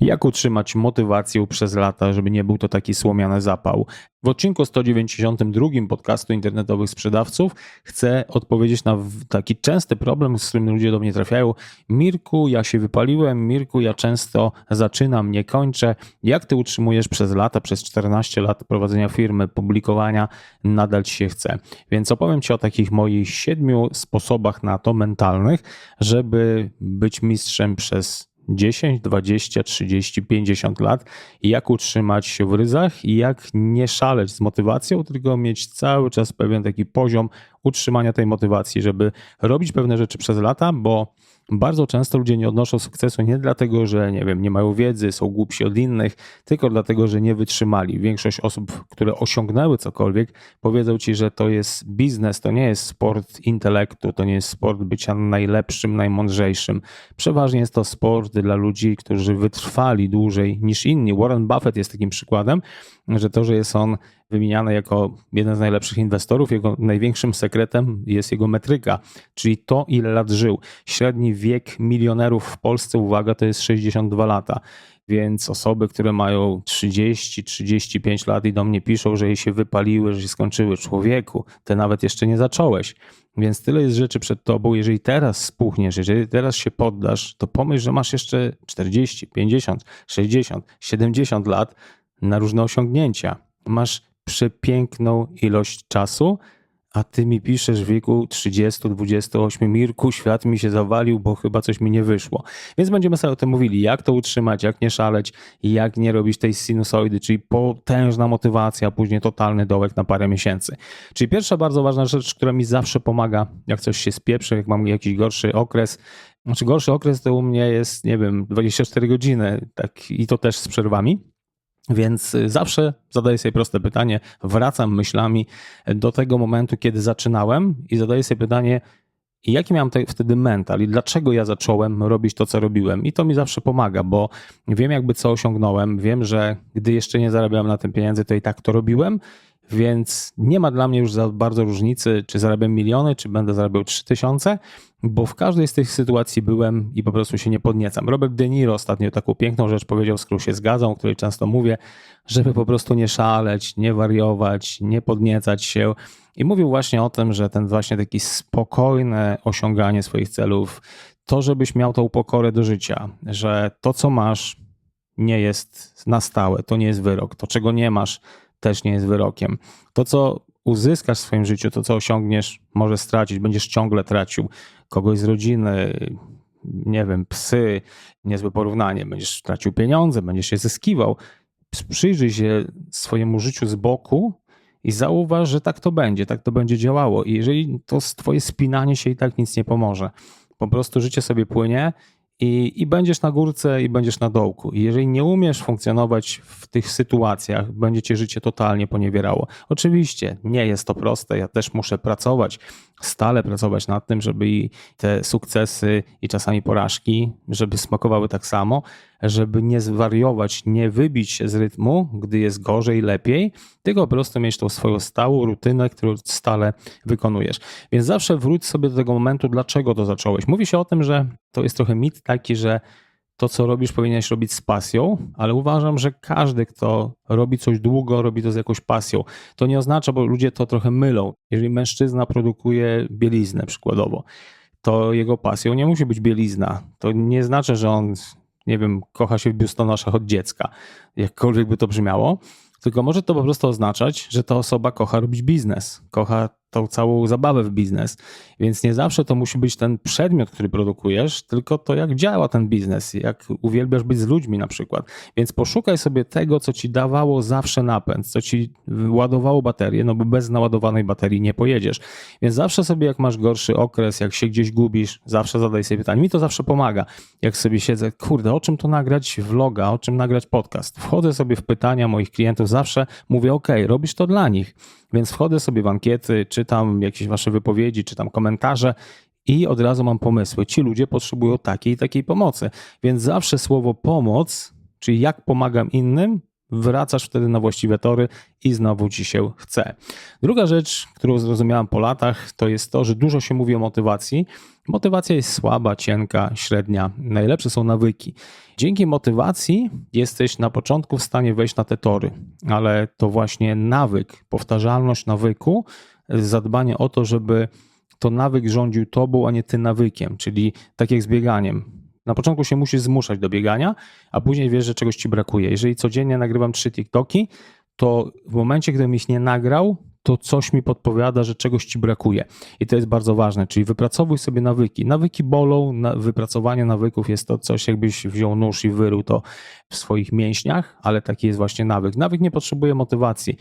Jak utrzymać motywację przez lata, żeby nie był to taki słomiany zapał? W odcinku 192 podcastu internetowych sprzedawców chcę odpowiedzieć na taki częsty problem, z którym ludzie do mnie trafiają. Mirku, ja się wypaliłem, Mirku, ja często zaczynam, nie kończę. Jak ty utrzymujesz przez lata, przez 14 lat prowadzenia firmy, publikowania, nadal ci się chce? Więc opowiem ci o takich moich siedmiu sposobach na to mentalnych, żeby być mistrzem przez 10, 20, 30, 50 lat, jak utrzymać się w ryzach i jak nie szaleć z motywacją, tylko mieć cały czas pewien taki poziom utrzymania tej motywacji, żeby robić pewne rzeczy przez lata, bo bardzo często ludzie nie odnoszą sukcesu nie dlatego, że nie wiem, nie mają wiedzy, są głupsi od innych, tylko dlatego, że nie wytrzymali. Większość osób, które osiągnęły cokolwiek, powiedzą ci, że to jest biznes, to nie jest sport intelektu, to nie jest sport bycia najlepszym, najmądrzejszym. Przeważnie jest to sport dla ludzi, którzy wytrwali dłużej niż inni. Warren Buffett jest takim przykładem, że to, że jest on wymieniany jako jeden z najlepszych inwestorów, jego największym sekretem jest jego metryka, czyli to, ile lat żył. Średni wiek milionerów w Polsce, uwaga, to jest 62 lata. Więc osoby, które mają 30-35 lat i do mnie piszą, że jej się wypaliły, że się skończyły. Człowieku, ty nawet jeszcze nie zacząłeś. Więc tyle jest rzeczy przed tobą. Jeżeli teraz spuchniesz, jeżeli teraz się poddasz, to pomyśl, że masz jeszcze 40, 50, 60, 70 lat na różne osiągnięcia. Masz przepiękną ilość czasu, a ty mi piszesz w wieku 30, 28, Mirku, świat mi się zawalił, bo chyba coś mi nie wyszło. Więc będziemy sobie o tym mówili, jak to utrzymać, jak nie szaleć, jak nie robić tej sinusoidy, czyli potężna motywacja, później totalny dołek na parę miesięcy. Czyli pierwsza bardzo ważna rzecz, która mi zawsze pomaga, jak coś się spieprzy, jak mam jakiś gorszy okres, znaczy gorszy okres to u mnie jest, nie wiem, 24 godziny, tak i to też z przerwami więc y, zawsze zadaję sobie proste pytanie, wracam myślami do tego momentu, kiedy zaczynałem i zadaję sobie pytanie, jaki miałem te, wtedy mental i dlaczego ja zacząłem robić to, co robiłem. I to mi zawsze pomaga, bo wiem jakby co osiągnąłem, wiem, że gdy jeszcze nie zarabiałem na tym pieniędzy, to i tak to robiłem więc nie ma dla mnie już za bardzo różnicy, czy zarabiam miliony, czy będę zarabiał 3000, bo w każdej z tych sytuacji byłem i po prostu się nie podniecam. Robert De Niro ostatnio taką piękną rzecz powiedział, z którą się zgadzam, o której często mówię, żeby po prostu nie szaleć, nie wariować, nie podniecać się. I mówił właśnie o tym, że ten właśnie taki spokojne osiąganie swoich celów, to żebyś miał tą pokorę do życia, że to co masz nie jest na stałe, to nie jest wyrok, to czego nie masz też nie jest wyrokiem. To, co uzyskasz w swoim życiu, to, co osiągniesz, możesz stracić, będziesz ciągle tracił kogoś z rodziny, nie wiem, psy, niezłe porównanie, będziesz tracił pieniądze, będziesz je zyskiwał. Przyjrzyj się swojemu życiu z boku i zauważ, że tak to będzie, tak to będzie działało. I jeżeli to twoje spinanie się i tak nic nie pomoże, po prostu życie sobie płynie i, i będziesz na górce i będziesz na dołku. I jeżeli nie umiesz funkcjonować w tych sytuacjach, będzie cię życie totalnie poniewierało. Oczywiście nie jest to proste, ja też muszę pracować, stale pracować nad tym, żeby i te sukcesy i czasami porażki, żeby smakowały tak samo, żeby nie zwariować, nie wybić się z rytmu, gdy jest gorzej, lepiej, tylko po prostu mieć tą swoją stałą rutynę, którą stale wykonujesz. Więc zawsze wróć sobie do tego momentu, dlaczego to zacząłeś. Mówi się o tym, że to jest trochę mit taki, że to, co robisz, powinieneś robić z pasją, ale uważam, że każdy, kto robi coś długo, robi to z jakąś pasją. To nie oznacza, bo ludzie to trochę mylą. Jeżeli mężczyzna produkuje bieliznę przykładowo, to jego pasją nie musi być bielizna. To nie znaczy, że on, nie wiem, kocha się w biustonoszach od dziecka, jakkolwiek by to brzmiało, tylko może to po prostu oznaczać, że ta osoba kocha robić biznes, kocha tą całą zabawę w biznes. Więc nie zawsze to musi być ten przedmiot, który produkujesz, tylko to, jak działa ten biznes, jak uwielbiasz być z ludźmi na przykład. Więc poszukaj sobie tego, co ci dawało zawsze napęd, co ci ładowało baterię, no bo bez naładowanej baterii nie pojedziesz. Więc zawsze sobie, jak masz gorszy okres, jak się gdzieś gubisz, zawsze zadaj sobie pytanie. Mi to zawsze pomaga. Jak sobie siedzę, kurde, o czym to nagrać vloga, o czym nagrać podcast. Wchodzę sobie w pytania moich klientów, zawsze mówię, ok, robisz to dla nich. Więc wchodzę sobie w ankiety, czytam jakieś wasze wypowiedzi, czytam komentarze i od razu mam pomysły. Ci ludzie potrzebują takiej i takiej pomocy. Więc zawsze słowo pomoc, czyli jak pomagam innym, wracasz wtedy na właściwe tory i znowu ci się chce. Druga rzecz, którą zrozumiałem po latach, to jest to, że dużo się mówi o motywacji, Motywacja jest słaba, cienka, średnia. Najlepsze są nawyki. Dzięki motywacji jesteś na początku w stanie wejść na te tory, ale to właśnie nawyk, powtarzalność nawyku, zadbanie o to, żeby to nawyk rządził tobą, a nie ty nawykiem, czyli tak jak z bieganiem. Na początku się musisz zmuszać do biegania, a później wiesz, że czegoś ci brakuje. Jeżeli codziennie nagrywam trzy TikToki, to w momencie, gdybym ich nie nagrał, to coś mi podpowiada, że czegoś ci brakuje. I to jest bardzo ważne, czyli wypracowuj sobie nawyki. Nawyki bolą, na, wypracowanie nawyków jest to coś, jakbyś wziął nóż i wyrył to w swoich mięśniach, ale taki jest właśnie nawyk. Nawyk nie potrzebuje motywacji.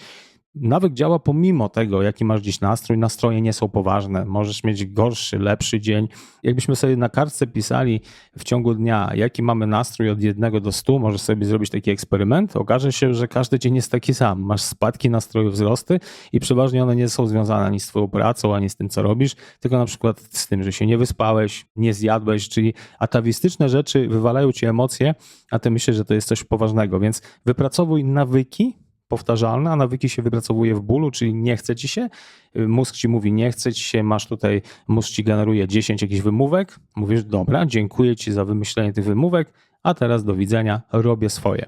Nawyk działa pomimo tego, jaki masz dziś nastrój. Nastroje nie są poważne. Możesz mieć gorszy, lepszy dzień. Jakbyśmy sobie na kartce pisali w ciągu dnia, jaki mamy nastrój od jednego do stu, możesz sobie zrobić taki eksperyment. Okaże się, że każdy dzień jest taki sam. Masz spadki nastroju, wzrosty i przeważnie one nie są związane ani z twoją pracą, ani z tym, co robisz, tylko na przykład z tym, że się nie wyspałeś, nie zjadłeś, czyli atawistyczne rzeczy wywalają ci emocje, a ty myślisz, że to jest coś poważnego. Więc wypracowuj nawyki, powtarzalne, a nawyki się wypracowuje w bólu, czyli nie chce ci się, mózg ci mówi nie chce ci się, masz tutaj, mózg ci generuje 10 jakichś wymówek, mówisz dobra, dziękuję ci za wymyślenie tych wymówek, a teraz do widzenia, robię swoje.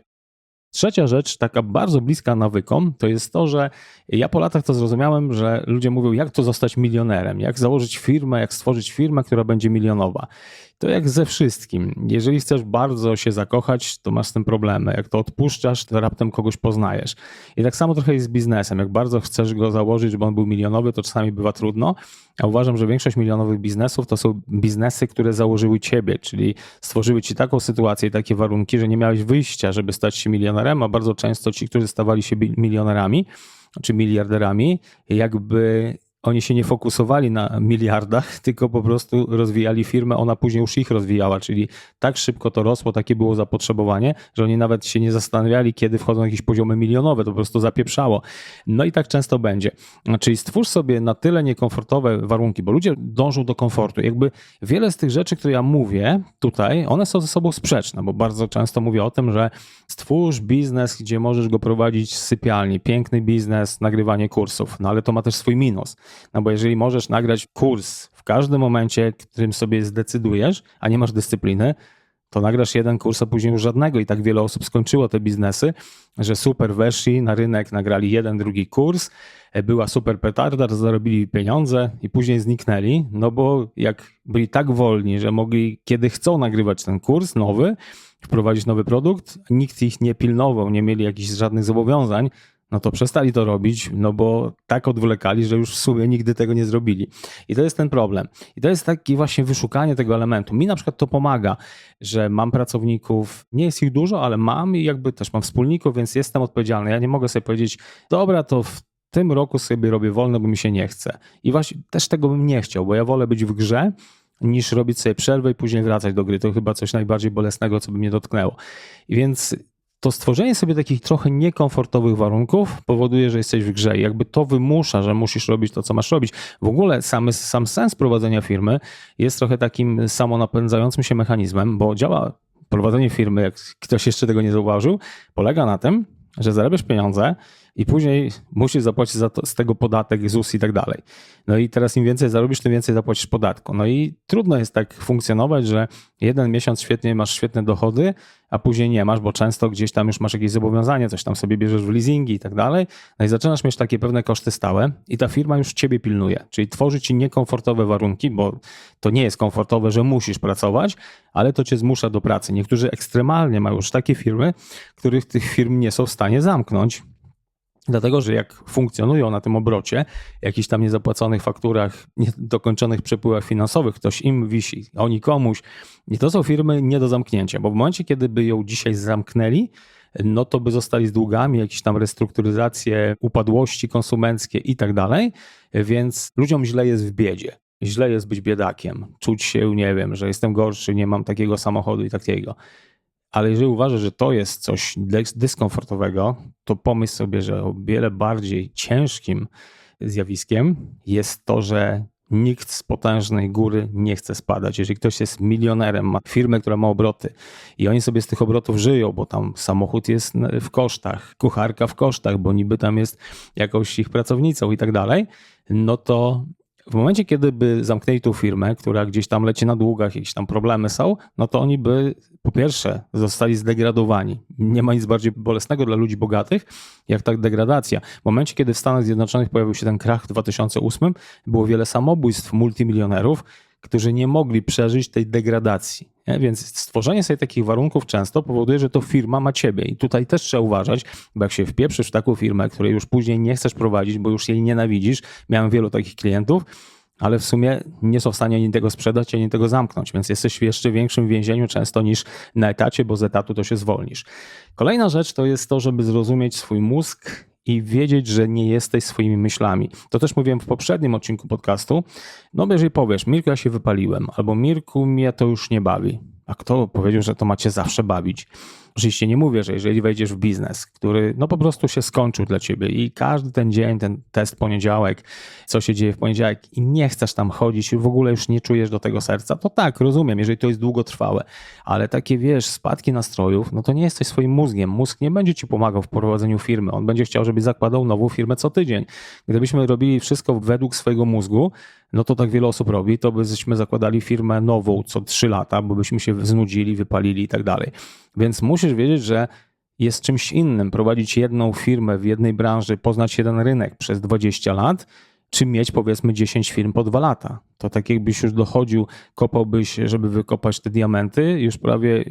Trzecia rzecz, taka bardzo bliska nawykom, to jest to, że ja po latach to zrozumiałem, że ludzie mówią, jak to zostać milionerem, jak założyć firmę, jak stworzyć firmę, która będzie milionowa. To jak ze wszystkim. Jeżeli chcesz bardzo się zakochać, to masz z tym problemy. Jak to odpuszczasz, to raptem kogoś poznajesz. I tak samo trochę jest z biznesem. Jak bardzo chcesz go założyć, żeby on był milionowy, to czasami bywa trudno. A uważam, że większość milionowych biznesów to są biznesy, które założyły ciebie, czyli stworzyły ci taką sytuację i takie warunki, że nie miałeś wyjścia, żeby stać się milionerem, a bardzo często ci, którzy stawali się milionerami, czy miliarderami, jakby oni się nie fokusowali na miliardach, tylko po prostu rozwijali firmę, ona później już ich rozwijała, czyli tak szybko to rosło, takie było zapotrzebowanie, że oni nawet się nie zastanawiali, kiedy wchodzą jakieś poziomy milionowe, to po prostu zapieprzało. No i tak często będzie. Czyli stwórz sobie na tyle niekomfortowe warunki, bo ludzie dążą do komfortu. Jakby wiele z tych rzeczy, które ja mówię tutaj, one są ze sobą sprzeczne, bo bardzo często mówię o tym, że stwórz biznes, gdzie możesz go prowadzić z sypialni, piękny biznes, nagrywanie kursów, no ale to ma też swój minus. No bo jeżeli możesz nagrać kurs w każdym momencie, którym sobie zdecydujesz, a nie masz dyscypliny, to nagrasz jeden kurs, a później już żadnego. I tak wiele osób skończyło te biznesy, że super weszli na rynek, nagrali jeden, drugi kurs, e, była super petarda, zarobili pieniądze i później zniknęli, no bo jak byli tak wolni, że mogli, kiedy chcą nagrywać ten kurs nowy, wprowadzić nowy produkt, nikt ich nie pilnował, nie mieli jakichś żadnych zobowiązań, no to przestali to robić, no bo tak odwlekali, że już w sumie nigdy tego nie zrobili. I to jest ten problem. I to jest takie właśnie wyszukanie tego elementu. Mi na przykład to pomaga, że mam pracowników, nie jest ich dużo, ale mam i jakby też mam wspólników, więc jestem odpowiedzialny. Ja nie mogę sobie powiedzieć, dobra, to w tym roku sobie robię wolne, bo mi się nie chce. I właśnie też tego bym nie chciał, bo ja wolę być w grze, niż robić sobie przerwę i później wracać do gry. To chyba coś najbardziej bolesnego, co by mnie dotknęło. I więc to stworzenie sobie takich trochę niekomfortowych warunków powoduje, że jesteś w grze. I jakby to wymusza, że musisz robić to, co masz robić. W ogóle sam, sam sens prowadzenia firmy jest trochę takim samonapędzającym się mechanizmem, bo działa prowadzenie firmy, jak ktoś jeszcze tego nie zauważył, polega na tym, że zarabiasz pieniądze, i później musisz zapłacić za to, z tego podatek, ZUS i tak dalej. No i teraz im więcej zarobisz, tym więcej zapłacisz podatku. No i trudno jest tak funkcjonować, że jeden miesiąc świetnie masz świetne dochody, a później nie masz, bo często gdzieś tam już masz jakieś zobowiązanie, coś tam sobie bierzesz w leasingi i tak dalej. No i zaczynasz mieć takie pewne koszty stałe i ta firma już ciebie pilnuje, czyli tworzy ci niekomfortowe warunki, bo to nie jest komfortowe, że musisz pracować, ale to cię zmusza do pracy. Niektórzy ekstremalnie mają już takie firmy, których tych firm nie są w stanie zamknąć Dlatego, że jak funkcjonują na tym obrocie, jakichś tam niezapłaconych fakturach, niedokończonych przepływach finansowych, ktoś im wisi, oni komuś, i to są firmy nie do zamknięcia, bo w momencie, kiedy by ją dzisiaj zamknęli, no to by zostali z długami, jakieś tam restrukturyzacje, upadłości konsumenckie i tak dalej, więc ludziom źle jest w biedzie. Źle jest być biedakiem, czuć się, nie wiem, że jestem gorszy, nie mam takiego samochodu i takiego. Ale jeżeli uważasz, że to jest coś dyskomfortowego, to pomyśl sobie, że o wiele bardziej ciężkim zjawiskiem jest to, że nikt z potężnej góry nie chce spadać. Jeżeli ktoś jest milionerem, ma firmę, która ma obroty i oni sobie z tych obrotów żyją, bo tam samochód jest w kosztach, kucharka w kosztach, bo niby tam jest jakąś ich pracownicą i tak dalej, no to w momencie, kiedy by zamknęli tą firmę, która gdzieś tam leci na długach, jakieś tam problemy są, no to oni by po pierwsze zostali zdegradowani. Nie ma nic bardziej bolesnego dla ludzi bogatych, jak ta degradacja. W momencie, kiedy w Stanach Zjednoczonych pojawił się ten krach w 2008, było wiele samobójstw multimilionerów, którzy nie mogli przeżyć tej degradacji. Nie? Więc stworzenie sobie takich warunków często powoduje, że to firma ma ciebie. I tutaj też trzeba uważać, bo jak się wpieprzysz w taką firmę, której już później nie chcesz prowadzić, bo już jej nienawidzisz, miałem wielu takich klientów, ale w sumie nie są w stanie ani tego sprzedać, ani tego zamknąć, więc jesteś w jeszcze większym więzieniu często niż na etacie, bo z etatu to się zwolnisz. Kolejna rzecz to jest to, żeby zrozumieć swój mózg i wiedzieć, że nie jesteś swoimi myślami. To też mówiłem w poprzednim odcinku podcastu. No, jeżeli powiesz, Mirku, ja się wypaliłem, albo Mirku, mnie to już nie bawi. A kto powiedział, że to macie zawsze bawić? Oczywiście nie mówię, że jeżeli wejdziesz w biznes, który no po prostu się skończył dla ciebie i każdy ten dzień, ten test poniedziałek, co się dzieje w poniedziałek i nie chcesz tam chodzić w ogóle już nie czujesz do tego serca, to tak, rozumiem, jeżeli to jest długotrwałe, ale takie wiesz, spadki nastrojów, no to nie jesteś swoim mózgiem. Mózg nie będzie ci pomagał w prowadzeniu firmy. On będzie chciał, żebyś zakładał nową firmę co tydzień. Gdybyśmy robili wszystko według swojego mózgu, no to tak wiele osób robi, to byśmy zakładali firmę nową co trzy lata, bo byśmy się znudzili, wypalili i tak dalej. Więc musisz wiedzieć, że jest czymś innym prowadzić jedną firmę w jednej branży, poznać jeden rynek przez 20 lat, czy mieć powiedzmy 10 firm po dwa lata. To tak jakbyś już dochodził, kopałbyś, żeby wykopać te diamenty, już prawie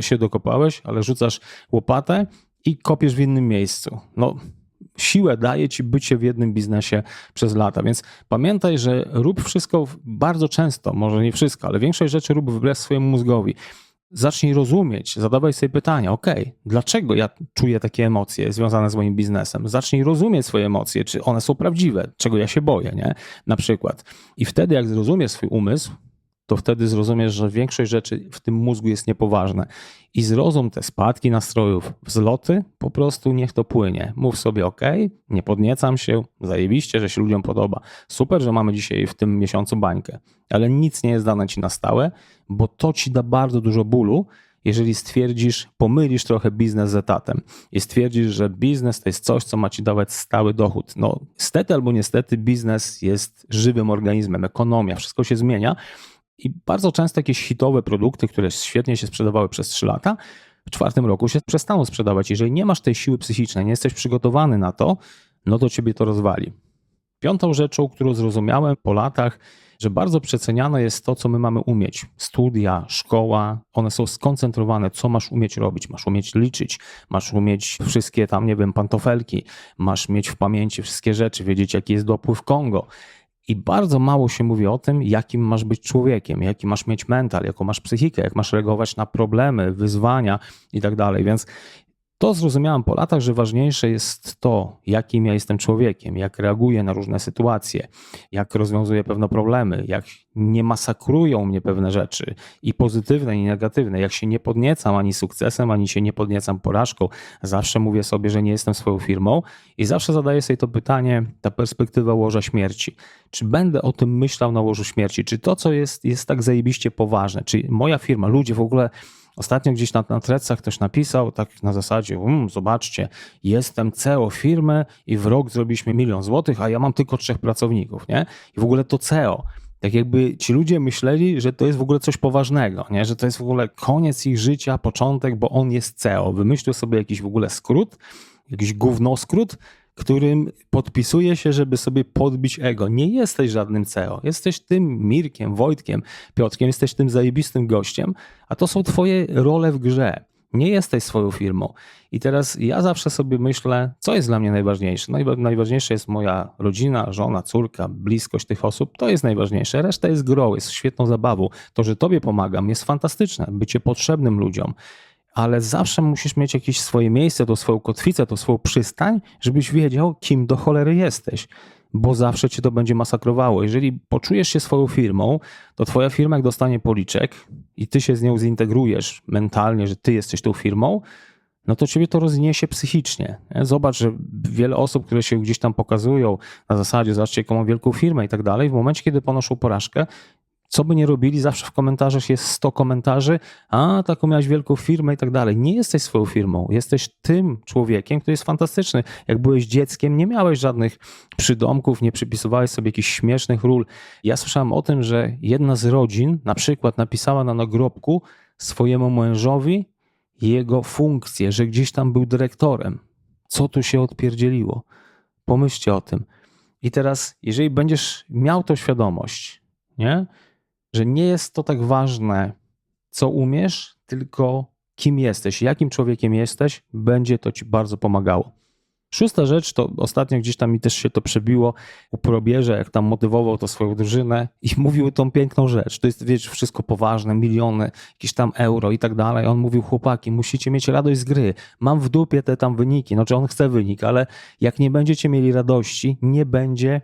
się dokopałeś, ale rzucasz łopatę i kopiesz w innym miejscu. No, siłę daje ci bycie w jednym biznesie przez lata. Więc pamiętaj, że rób wszystko bardzo często, może nie wszystko, ale większość rzeczy rób wbrew swojemu mózgowi. Zacznij rozumieć, zadawaj sobie pytania, ok, dlaczego ja czuję takie emocje związane z moim biznesem? Zacznij rozumieć swoje emocje, czy one są prawdziwe, czego ja się boję, nie? Na przykład. I wtedy, jak zrozumiesz swój umysł, to wtedy zrozumiesz, że większość rzeczy w tym mózgu jest niepoważne. I zrozum te spadki nastrojów, wzloty, po prostu niech to płynie. Mów sobie, ok, nie podniecam się, zajebiście, że się ludziom podoba. Super, że mamy dzisiaj w tym miesiącu bańkę, ale nic nie jest dane ci na stałe, bo to ci da bardzo dużo bólu, jeżeli stwierdzisz, pomylisz trochę biznes z etatem i stwierdzisz, że biznes to jest coś, co ma ci dawać stały dochód. No, stety albo niestety, biznes jest żywym organizmem, ekonomia, wszystko się zmienia i bardzo często jakieś hitowe produkty, które świetnie się sprzedawały przez 3 lata, w czwartym roku się przestaną sprzedawać. Jeżeli nie masz tej siły psychicznej, nie jesteś przygotowany na to, no to ciebie to rozwali. Piątą rzeczą, którą zrozumiałem po latach, że bardzo przeceniane jest to, co my mamy umieć. Studia, szkoła, one są skoncentrowane, co masz umieć robić. Masz umieć liczyć, masz umieć wszystkie tam, nie wiem, pantofelki, masz mieć w pamięci wszystkie rzeczy, wiedzieć, jaki jest dopływ Kongo. I bardzo mało się mówi o tym, jakim masz być człowiekiem, jaki masz mieć mental, jaką masz psychikę, jak masz reagować na problemy, wyzwania i tak dalej. Więc to zrozumiałem po latach, że ważniejsze jest to, jakim ja jestem człowiekiem, jak reaguję na różne sytuacje, jak rozwiązuję pewne problemy, jak nie masakrują mnie pewne rzeczy i pozytywne, i negatywne, jak się nie podniecam ani sukcesem, ani się nie podniecam porażką. Zawsze mówię sobie, że nie jestem swoją firmą i zawsze zadaję sobie to pytanie, ta perspektywa łoża śmierci. Czy będę o tym myślał na łożu śmierci? Czy to, co jest, jest tak zajebiście poważne? Czy moja firma, ludzie w ogóle Ostatnio gdzieś na, na trecach ktoś napisał, tak na zasadzie, um, zobaczcie, jestem CEO firmy i w rok zrobiliśmy milion złotych, a ja mam tylko trzech pracowników, nie? I w ogóle to CEO. Tak jakby ci ludzie myśleli, że to jest w ogóle coś poważnego, nie? że to jest w ogóle koniec ich życia, początek, bo on jest CEO. Wymyślił sobie jakiś w ogóle skrót, jakiś gównoskrót, którym podpisuje się, żeby sobie podbić ego. Nie jesteś żadnym CEO. Jesteś tym Mirkiem, Wojtkiem, Piotrkiem, jesteś tym zajebistym gościem, a to są twoje role w grze. Nie jesteś swoją firmą. I teraz ja zawsze sobie myślę, co jest dla mnie najważniejsze. Najważniejsze jest moja rodzina, żona, córka, bliskość tych osób. To jest najważniejsze. Reszta jest grą, jest świetną zabawą. To, że tobie pomagam, jest fantastyczne. Bycie potrzebnym ludziom ale zawsze musisz mieć jakieś swoje miejsce, to swoją kotwicę, to swoją przystań, żebyś wiedział, kim do cholery jesteś, bo zawsze cię to będzie masakrowało. Jeżeli poczujesz się swoją firmą, to twoja firma, jak dostanie policzek i ty się z nią zintegrujesz mentalnie, że ty jesteś tą firmą, no to ciebie to rozniesie psychicznie. Zobacz, że wiele osób, które się gdzieś tam pokazują na zasadzie, zobaczcie, jaką wielką firmę i tak dalej, w momencie, kiedy ponoszą porażkę, co by nie robili, zawsze w komentarzach jest 100 komentarzy, a taką miałeś wielką firmę i tak dalej. Nie jesteś swoją firmą, jesteś tym człowiekiem, który jest fantastyczny. Jak byłeś dzieckiem, nie miałeś żadnych przydomków, nie przypisywałeś sobie jakichś śmiesznych ról. Ja słyszałem o tym, że jedna z rodzin na przykład napisała na nagrobku swojemu mężowi jego funkcję, że gdzieś tam był dyrektorem. Co tu się odpierdzieliło? Pomyślcie o tym. I teraz, jeżeli będziesz miał tą świadomość, nie? Że nie jest to tak ważne, co umiesz, tylko kim jesteś, jakim człowiekiem jesteś, będzie to ci bardzo pomagało. Szósta rzecz, to ostatnio gdzieś tam mi też się to przebiło u probierze, jak tam motywował to swoją drużynę i mówił tą piękną rzecz. To jest, wiesz, wszystko poważne, miliony, jakieś tam euro i tak dalej. On mówił, chłopaki, musicie mieć radość z gry. Mam w dupie te tam wyniki. Znaczy on chce wynik, ale jak nie będziecie mieli radości, nie będzie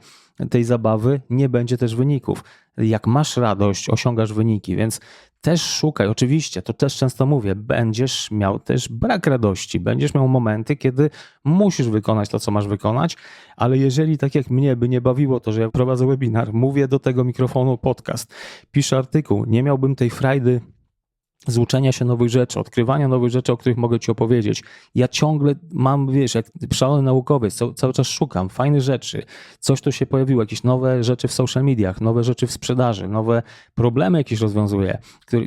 tej zabawy, nie będzie też wyników. Jak masz radość, osiągasz wyniki, więc też szukaj, oczywiście, to też często mówię, będziesz miał też brak radości, będziesz miał momenty, kiedy musisz wykonać to, co masz wykonać, ale jeżeli tak jak mnie by nie bawiło to, że ja prowadzę webinar, mówię do tego mikrofonu podcast, piszę artykuł, nie miałbym tej frajdy z uczenia się nowych rzeczy, odkrywania nowych rzeczy, o których mogę Ci opowiedzieć. Ja ciągle mam, wiesz, jak szalony naukowiec, cały czas szukam fajnych rzeczy, coś tu się pojawiło, jakieś nowe rzeczy w social mediach, nowe rzeczy w sprzedaży, nowe problemy jakieś rozwiązuję,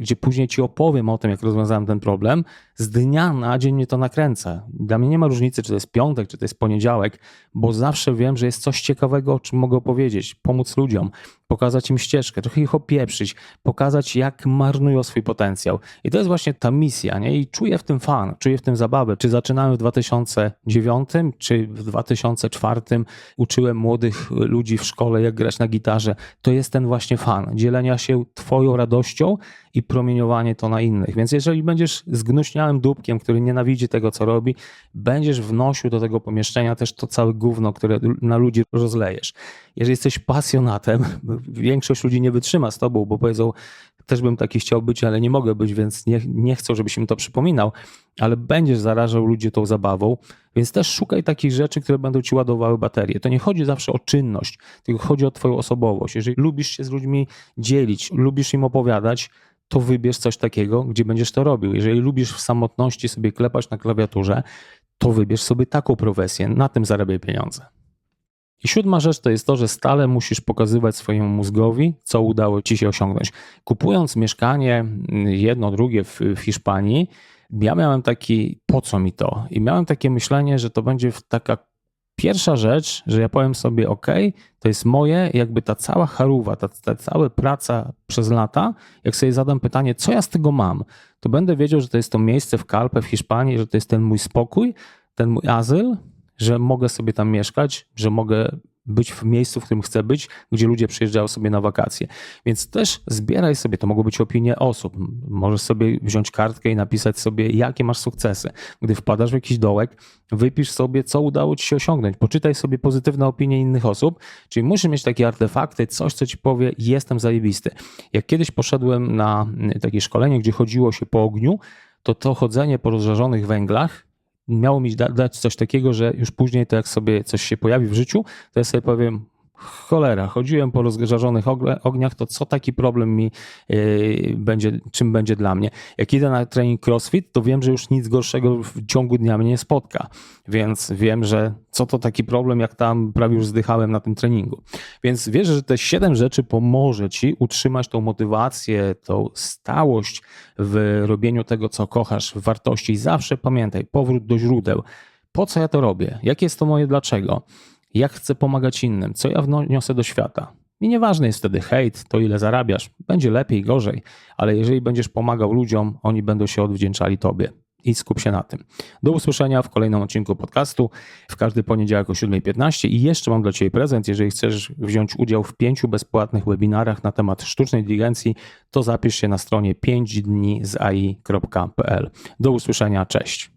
gdzie później Ci opowiem o tym, jak rozwiązałem ten problem. Z dnia na dzień mnie to nakręca. Dla mnie nie ma różnicy, czy to jest piątek, czy to jest poniedziałek, bo zawsze wiem, że jest coś ciekawego, o czym mogę opowiedzieć, pomóc ludziom, pokazać im ścieżkę, trochę ich opieprzyć, pokazać, jak marnują swój potencjał. I to jest właśnie ta misja, nie? I czuję w tym fan, czuję w tym zabawę. Czy zaczynałem w 2009, czy w 2004 uczyłem młodych ludzi w szkole, jak grać na gitarze. To jest ten właśnie fan, dzielenia się Twoją radością i promieniowanie to na innych. Więc jeżeli będziesz zgnuśniałym dupkiem, który nienawidzi tego, co robi, będziesz wnosił do tego pomieszczenia też to całe gówno, które na ludzi rozlejesz. Jeżeli jesteś pasjonatem, większość ludzi nie wytrzyma z tobą, bo powiedzą, też bym taki chciał być, ale nie mogę być, więc nie, nie chcę, żebyś mi to przypominał, ale będziesz zarażał ludzi tą zabawą, więc też szukaj takich rzeczy, które będą ci ładowały baterię. To nie chodzi zawsze o czynność, tylko chodzi o twoją osobowość. Jeżeli lubisz się z ludźmi dzielić, lubisz im opowiadać, to wybierz coś takiego, gdzie będziesz to robił. Jeżeli lubisz w samotności sobie klepać na klawiaturze, to wybierz sobie taką profesję, na tym zarabiaj pieniądze. I siódma rzecz to jest to, że stale musisz pokazywać swojemu mózgowi, co udało ci się osiągnąć. Kupując mieszkanie, jedno, drugie w, w Hiszpanii, ja miałem taki, po co mi to? I miałem takie myślenie, że to będzie taka pierwsza rzecz, że ja powiem sobie, ok, to jest moje, jakby ta cała charuwa, ta, ta cała praca przez lata, jak sobie zadam pytanie, co ja z tego mam, to będę wiedział, że to jest to miejsce w Kalpę w Hiszpanii, że to jest ten mój spokój, ten mój azyl, że mogę sobie tam mieszkać, że mogę być w miejscu, w którym chcę być, gdzie ludzie przyjeżdżają sobie na wakacje. Więc też zbieraj sobie, to mogą być opinie osób. Możesz sobie wziąć kartkę i napisać sobie, jakie masz sukcesy. Gdy wpadasz w jakiś dołek, wypisz sobie, co udało ci się osiągnąć. Poczytaj sobie pozytywne opinie innych osób, czyli musisz mieć takie artefakty, coś, co ci powie, jestem zajebisty. Jak kiedyś poszedłem na takie szkolenie, gdzie chodziło się po ogniu, to to chodzenie po rozżarzonych węglach miało mi da, dać coś takiego, że już później to jak sobie coś się pojawi w życiu, to ja sobie powiem, cholera, chodziłem po rozżarzonych ogniach, to co taki problem mi yy, będzie, czym będzie dla mnie? Jak idę na trening crossfit, to wiem, że już nic gorszego w ciągu dnia mnie nie spotka, więc wiem, że co to taki problem, jak tam prawie już zdychałem na tym treningu. Więc wierzę, że te siedem rzeczy pomoże ci utrzymać tą motywację, tą stałość w robieniu tego, co kochasz, w wartości. I zawsze pamiętaj, powrót do źródeł. Po co ja to robię? Jakie jest to moje dlaczego? Jak chcę pomagać innym, co ja wniosę do świata. I nieważny jest wtedy hejt, to ile zarabiasz, będzie lepiej, gorzej, ale jeżeli będziesz pomagał ludziom, oni będą się odwdzięczali tobie. I skup się na tym. Do usłyszenia w kolejnym odcinku podcastu w każdy poniedziałek o 7.15 i jeszcze mam dla Ciebie prezent. Jeżeli chcesz wziąć udział w pięciu bezpłatnych webinarach na temat sztucznej inteligencji, to zapisz się na stronie 5 dni z AI.pl. Do usłyszenia, cześć.